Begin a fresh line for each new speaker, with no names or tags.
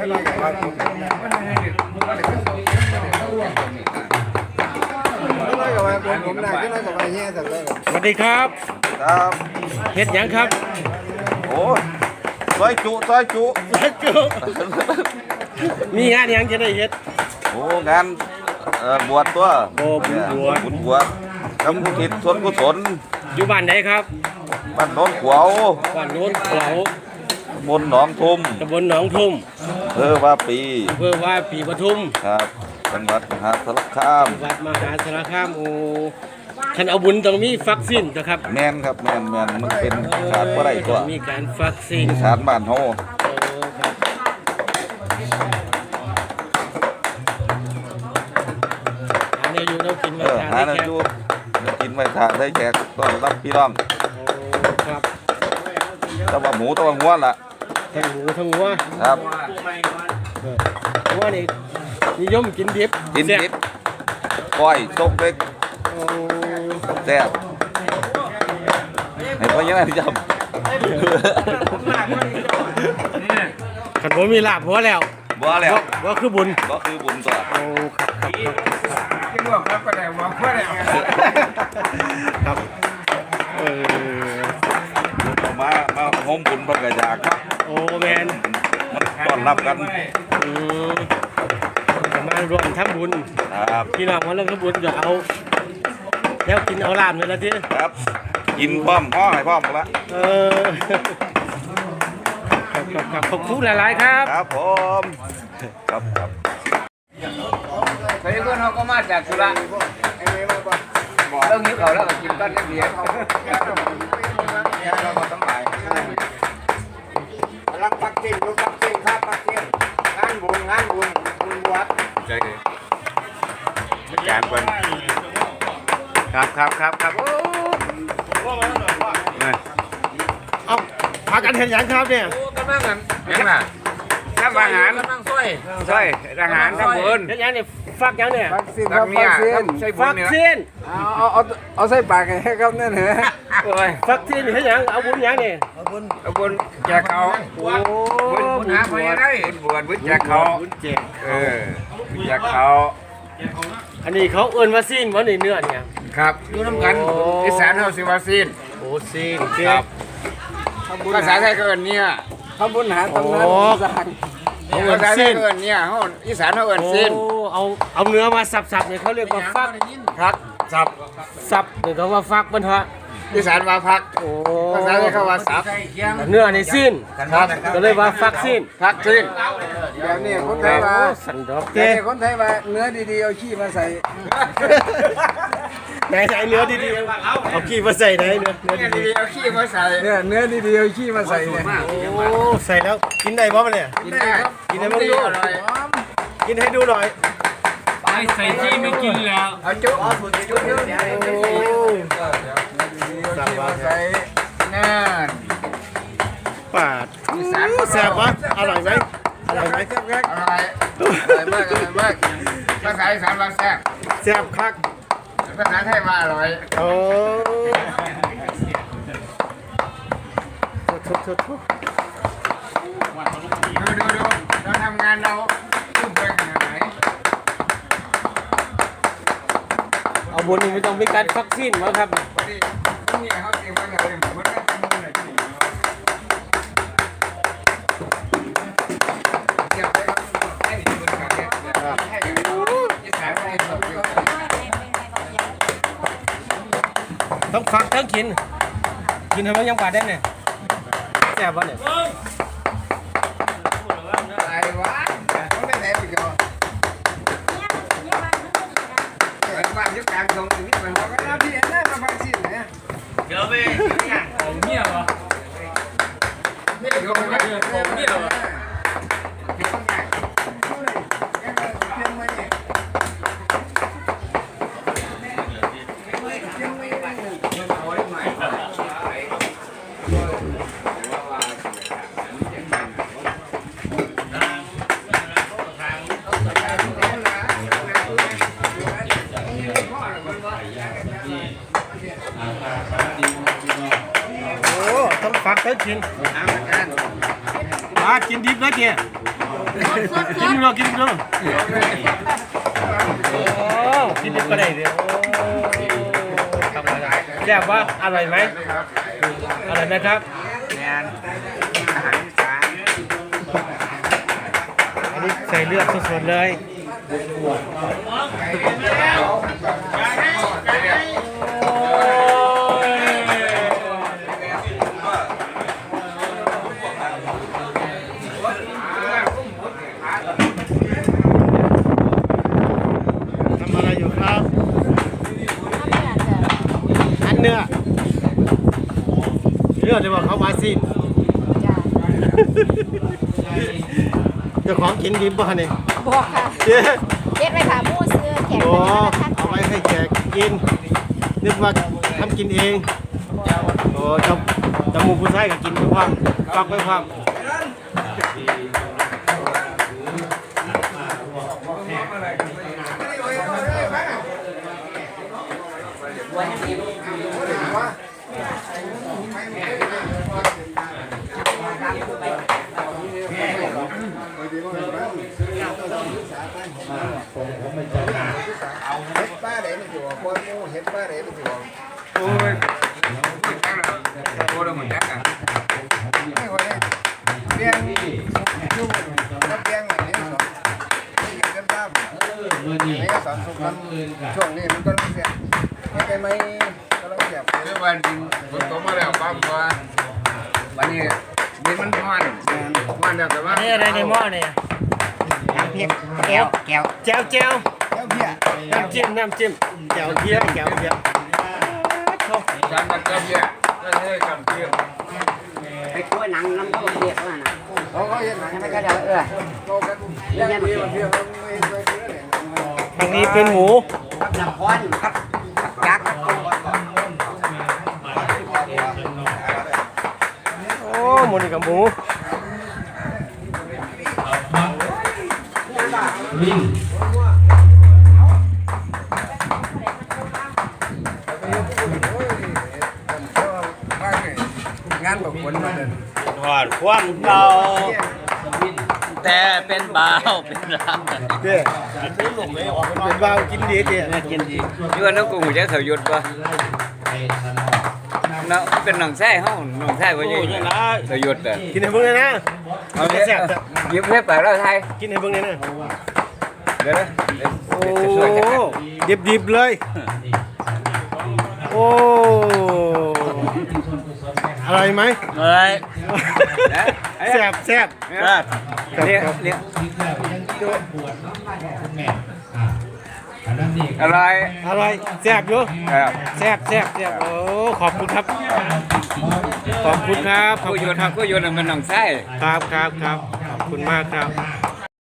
สักเลย
สวัสดีครับ
ครับ
เฮ็ดหยังครับ
โอ้ยซอยจุซอยจุ
มีงานหยังจะได้เฮ็ด
โอ้งานเอ่อบวชตัว
โอ้บุญบวช
บุญบวชทำกุศลส่วนกุศล
อยู่บ้านไหนครับ
บ้านโน้นขวาว
บ้านโน้นเขา
บนหนองทุ่ม
ตำบลหนองทุ่ม
เออว่าปี
อำเภอว่าปีปทุม
ครับจังหวัดมหาสารคาม
วัดมหาสารคามโอ้คันเอาบุญต้องมีฟักซินนะครับ
แม่นครับแม่นแม่นมันเป็นขาดบ่ได้ตัว
มีการฟักซิน
ฐานบ้านเฮา
โอ้ครับอันนี้อยู่ต้องกิน
เอ
มา
อ
ทาน
หา
ได้
นั่น
แค่
อยู่กินไว้ทานได้แจกต้อนรับพี่น้อง
โอ้ครับ
แตะว่าหมูแตะว่างัวล่ะ
ทั้งหมูทั้งวัว
ครับ
เออวัวนี่นิยมกินดิบ
กิน
แซ่บ
ดิบก้อยตกเล็ก
โอ้
แซ่บให้พ่อยังไงจ
ขันผมมีลาบหัวแล้วำ
บ่แล้ว
ว่าคือบุญ
ก็คือบุญตัว
โอ้ครับครับครับเออ
เอามามาโฮมบุญประกาศจากครับ
โอ้แมน
มันต้อนรับกัน
อืมมารวมทำบุญ
ครับ
พี่น้องมาเริ่มทำบุญจะเอาแล้วกินเอาลาบเลยละที
ครับกินพร้อมพ่อให้พร้อมกันละ
เออครับครับครับขอบคุณหลายๆครับ
ครับผมครับครับ
ไปเพื่อนเขาก็มาจากสุระเรื่องนี้เขาแล้วก็กินต้นเดียว เราก็ต้องไป
รักปักกิ่งลูกปักกิ่งข้าปักกิ่งงานบุญงานบุญบุญบวช
ใจเลยอาจารย์คนครับครับครับครับโอ้
เอาพากันเห็นยังครับเนี่ย
กำลังกันยังน่ะทำอาหารกำลังช่วยช่วยอาหารทำบุญ
เห็นยังเนี่ย ฟักยังเนี่ย
ปักกิ่งค
ทำ
รับ
เนี่
ปั
ย
กกิ่ง
ใช่บุญ
ฟัก
เนี่ย
เส้น
เอาเอาเอาใส่ปากให้ครับนั่นเหรอ
โอ้ย
ฟักเส้นเห็นยังเอาบุญยังเนี่ย
เอาบุญแจกเขา
โอ้
บุญบุญหาไปได้บุญบวชบุญแจกเขา
บุญเจ็บ
เออบุญแจกเขา
อันนี้เขาเอิ้นว่าซีนว่านี่เนื้อเนี่ย
ครับอยู่น้ำกันอีสานเฮาสิว่าซีน
โอ้ซีน
ครับ
ทำบุญ
ภาษาไทยก็เอิ้นเนี่ย
ทำบุญหาตำนานสร้าง
เขาเอิ้
ภานษาไท
ซี
ย
น
ก็เอิ้นเนี่ยเฮาอีสานเฮาเอิ้น
โอ้
ซีน
เอาเอาเนื้อมาสับๆเนี่ยเขาเรียกว่าฟัก
ครับสับ
สับเนี่ยเขาว่าฟักมันเถอะ
อีสานว่าพัก
โอ้
ภาษาไทยเขาว่าสับ
เนื้อในซีน
ครับ
ก็เลยว่าฟักซีน
พักซีน
แบบนี้คนไทยว่า
โอ้สันดอก
แบบ
เต้
นี้คนไทยว่าเนื้อดีๆเอาขี้มาใส่
ไหนใส่เนื้อดีๆเอาขี้มาใส่ไหนเนื้อเนื้อ
เนี่ย
ดี
ดีๆเอาขี้มาใส่
เนี่ยเนื้อดีๆเอาขี้มาใส่เนี่ย
ๆโอ้ใส่แล้วกินได้ป่ะเนี่ย
กินได้
กินให้มันดู
อร่อย
กินให้ดูหน่อย
ไม่ใส่ที่ไม่กินแล้วเอาจุ๊จุ๊จุ๊
โอ้สับว่า
ใส่
นั่น
ปาดแซ่บปะอร่อยไหมอร่อยไหม
อร่อยอร่อยมากอร่อยมากภาษาอีสานว่าแซ่บ
แซ่บคัก
ภาษาไทยว่าอร่อย
โอ้ทุบทุบทุบ
ดูดูดูเราทำงานเราทุ่มเทขนาดไหน
เอาบนนี้ไม่ต้องมีการฟักซีนมาครับ
พอดีนี่เขาเตรียมไว้เลยเหมือนกันเลยเก็บไว้ให้ดีบนกันเนี่ยให้ดีอีสานไม่สดอยู่
ต้องฟักทั้งกิน กินให้มันยังปาได้เนี่ยแซ่บเนี่ย
อะไรวะเขาได้ไหนไปก่อนบ้านยุคกลางตรงนี้มันก็
แล้วพี่เอ็นได้มาฟังสิ้นเนี่ย
เดี๋ยวไปเนี่ยเหรอเนี่ยเหรอเนี่ยเหรอ
โอ้ต้อ งฟักทั้งกินมากินดิบแล้วเจียกินดูกินดูโอ้กินดิบก็ได้เดียวทำอะไรแซ่บวะอร่อยไหมอร่อยไหมครับ
แมนอาหารอีสาน
อันนี้ใส่เลือดสดๆเลย เนื้อที่ว่าเขามาสิ้นเจ้าของกินดิบป่ะเนี่ย
บอกค่ะ
เจ๊
เย็ดไปค่ะมู่ซื้อแขก
โอ้
เป็น
เอาไว้ให้แขกกิน นึกว่าทำกินเองโอ้จมูจมูกผู้ชายก็กินไปพร้อมฟักไปพร้อม
เฮ็ดป้าเด็มันอยู่ คนมูเฮ็ดป้าเด็มันอยู่
โอ้ยโอ้ยหมดแล้วอะ
ไม่คนนี้เลี้ยงอยู่รับเลี้ยงอะไรนี่สอนนี่กันบ้างนี่ก็สอนสุขันช่วงนี้มั นก็เสียไม่ไปไม่ก็ต้องเสีย
เรื่องวันดินฝนตกมาแล้วปั๊บว่าวันนี้ดินมันมันมันแล้วแต่ว่า
นี่อะไรในหม้อเนี่ย
น้ำพริกแก้วแก้ว
แจ่วแจ่ว
แก้วเพี้ย
น้ำจิ้มน้ำจิ้มแจ่วเพี้ยแจ่วเพี้ย
จานตะเกียบเนี่ยก็เลยกำเกียบ
ไปกล้วยหนังน้ำก็เรียกว่านะ
เขาเขาเห็นไหม
ใช่ไหมก็เดี๋ยวเออ
เขากันเลี้ยงเพี้ยเพี้ยมันไม่เคยเพี้ยเลย
ทางนี้เป็นหมู
กับลำพอนกับกับจักร
โอ้หมูนี่กับหมู
ง นแบบคนมาเดิน
ถอดความเก่าแต่เป็นบ่าวเป็นรัก
เด้เป็นวาวกินดีเด้
กินดี
อยู่อันนั้นกูหูจะเถยยุดป่ะเนาะเป็นหนังแท้เฮาหนังแท้ว่า
โอ้
ยัง
ยนะ
เถยยุดอะ
กินให้เบิ่งเลยนะ
เอาเนี่ยยิ้มให้ปากเราไทย
กินให้เบิ่งเลยนะ
เดี๋ยวนะ
โอ้
จะช่วยกัน
ดิบดิบๆเลยโอ้ อร่อยไหม
เฮ้ย
แซ่บแซ่บ
ครับ
ครับ
เรียก
ครับ
เรียกอะไร
อร่อยแซ่บอยู่
ครับ
แซ่บแซ่บแซ่บโอ้ขอบคุณครับ ขอบคุณครับขอบ
ผู้
คุ
ยุ
ณ
ด
ครับ
ผู้ยุดมันหนังแท้
ครับครับครับขอบคุณมากครับ